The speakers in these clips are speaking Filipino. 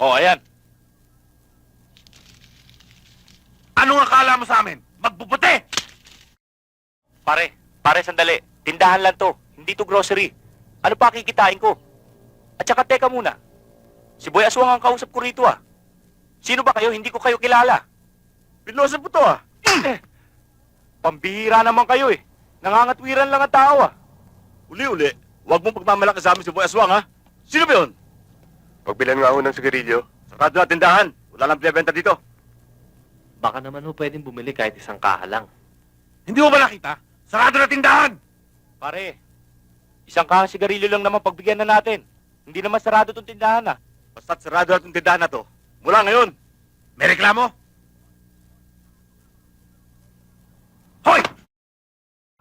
Oh, ayan. Anong akala mo sa amin? Magbubuti! Pare, pare, sandali. Tindahan lang to. Hindi to grocery. Ano pa kikitain ko? At saka teka muna. Si Boy Aswang ang kausap ko rito ah. Sino ba kayo? Hindi ko kayo kilala. Pilosa po to ah. Eh, pambihira naman kayo eh. Nangangatwiran lang ang tao ah. Uli-uli, huwag mong pagmamalaki sa amin si Boy Aswang ha. Sino ba yun? Pagbilan nga ho ng sigarilyo. Sarado na tindahan. Wala lang pinabenta dito. Baka naman ho pwedeng bumili kahit isang kaha lang. Hindi mo ba nakita? Sarado na tindahan! Pare, isang kahang sigarilyo lang naman pagbigyan na natin. Hindi naman sarado tong tindahan ah. Basta't sarado na itong tindahan na to. Mula ngayon, may reklamo? Hoy!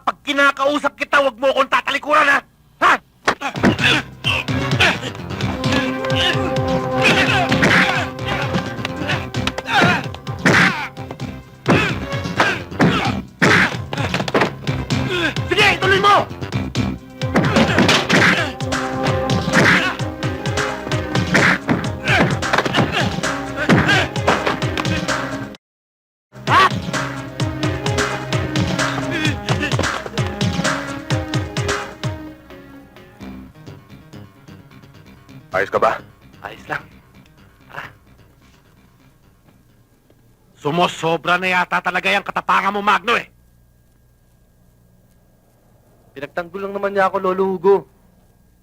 Pag kinakausap kita, huwag mo akong tatalikuran ha! Ha? Ayos ka ba? Ayos lang. Sumosobra na yata talaga yung katapangan mo, Magno eh. Pinagtanggol lang naman niya ako, Lolo Hugo.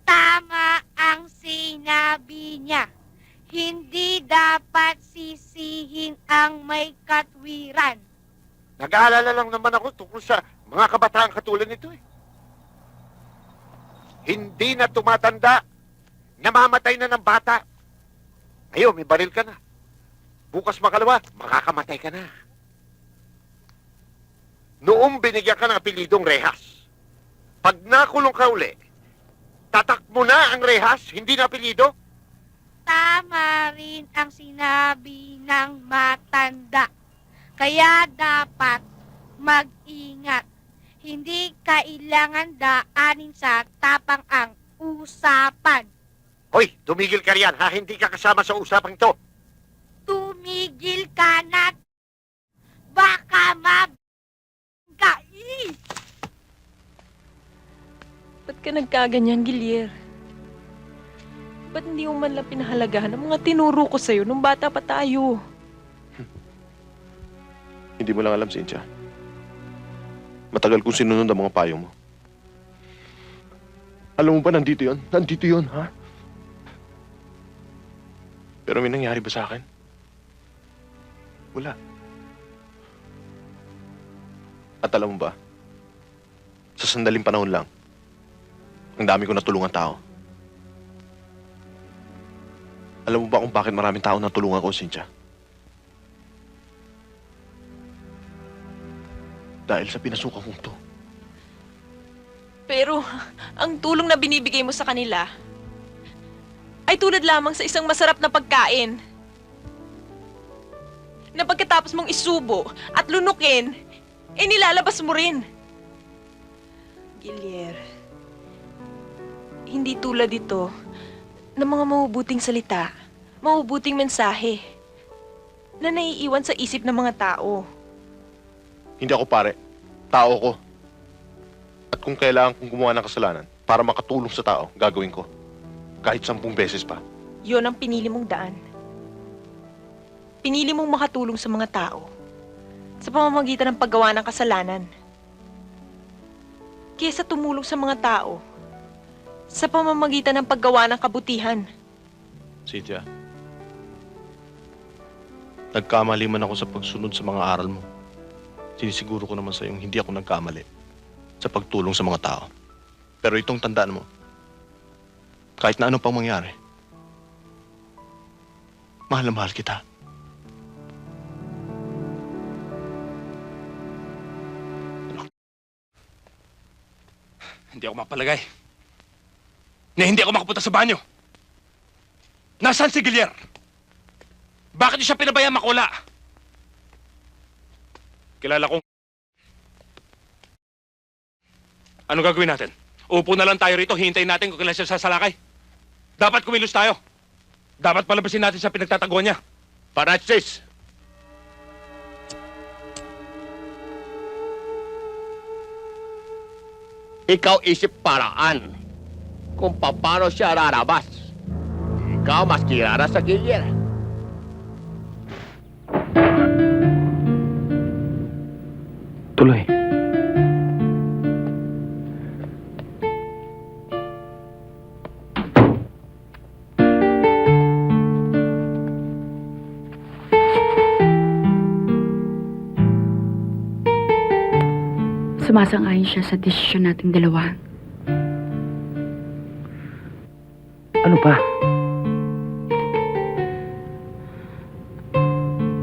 Tama ang sinabi niya. Hindi dapat sisihin ang may katwiran. Nag-aalala lang naman ako tungkol sa mga kabataan katulad nito eh. Hindi na tumatanda. Namamatay na ng bata. Ngayon, may baril ka na. Bukas makalawa, makakamatay ka na. Noong binigyan ka ng apelidong Rehas, pag nakulong ka uli, tatakbo na ang Rehas, hindi na apelido? Tama rin ang sinabi ng matanda. Kaya dapat mag-ingat. Hindi kailangan daanin sa tapang ang usapan. Hoy, tumigil ka riyan, ha? Hindi ka kasama sa usapang to. Tumigil ka na. Baka mab... ka eh. Ba't ka nagkaganyan, Gilier? Ba't hindi mo man lang pinahalagahan ang mga tinuro ko sa'yo nung bata pa tayo? Hindi mo lang alam, Cynthia. Matagal kong sinunod ang mga payo mo. Alam mo ba, nandito yon? Nandito yon, ha? Pero may nangyari ba sa akin? Wala. At alam mo ba, sa sandaling panahon lang, ang dami ko natulungan tao. Alam mo ba kung bakit maraming tao natulungan ko, Cynthia? Dahil sa pinasukan kong to. Pero, ang tulong na binibigay mo sa kanila ay tulad lamang sa isang masarap na pagkain. Na pagkatapos mong isubo at lunukin, eh nilalabas mo rin. Gilier, hindi tulad ito ng mga mabubuting salita, mabubuting mensahe na naiiwan sa isip ng mga tao. Hindi ako pare. Tao ko. At kung kailangan kong gumawa ng kasalanan para makatulong sa tao, gagawin ko. Kahit sampung beses pa. Yon ang pinili mong daan. Pinili mong makatulong sa mga tao sa pamamagitan ng paggawa ng kasalanan. Kesa tumulong sa mga tao sa pamamagitan ng paggawa ng kabutihan. Cynthia. Nagkamali man ako sa pagsunod sa mga aral mo. Sinisiguro ko naman sa iyong hindi ako nagkamali sa pagtulong sa mga tao. Pero itong tandaan mo, kahit na ano pang mangyari, mahal na mahal kita. Hindi ako mapalagay. Na hindi ako makapunta sa banyo. Nasaan si Gilier? Bakit niyo siya pinabayaan makula? Kilala kong... Ano gagawin natin? Upo na lang tayo rito, hintayin natin kung kailan siya sasalakay. Dapat kumilos tayo. Dapat palabasin natin sa pinagtataguan niya. Francis! Ikaw isip paraan kung paano siya rarabas. Ikaw mas kilala sa gilyer. Sumasang-ayon siya sa desisyon nating dalawa. Ano pa?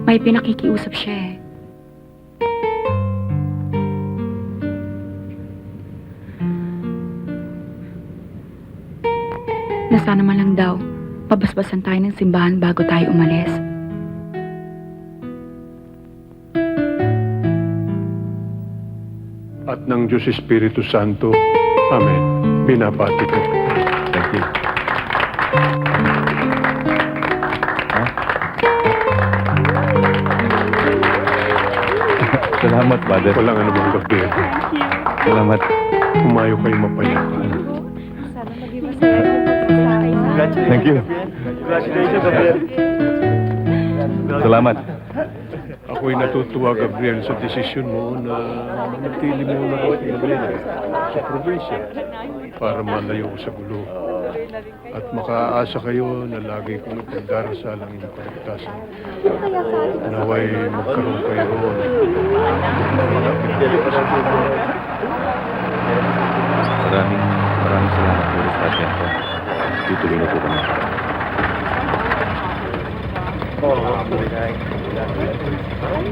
May pinakikiusap siya eh. Na sana man lang daw, pabasbasan tayo ng simbahan bago tayo umalis. At ng Diyos Espiritu Santo. Amen. Binabati ko. Thank you. Salamat, Father. Walang anumang gabi. Salamat. Umayo kayo mapayapa. Thank you. Salamat. Ako'y natutuwa, Gabriel, sa desisyon mo na manatili mo na ako, sa probinsya para malayo sa gulo. At makaaasa kayo na lagi kong ipagdarasal ang inyong kaligtasan. Naway magkaroon kayo roon. Maraming maraming salamat po sa Sargento. Tutuloy na po kami. Oo, oh,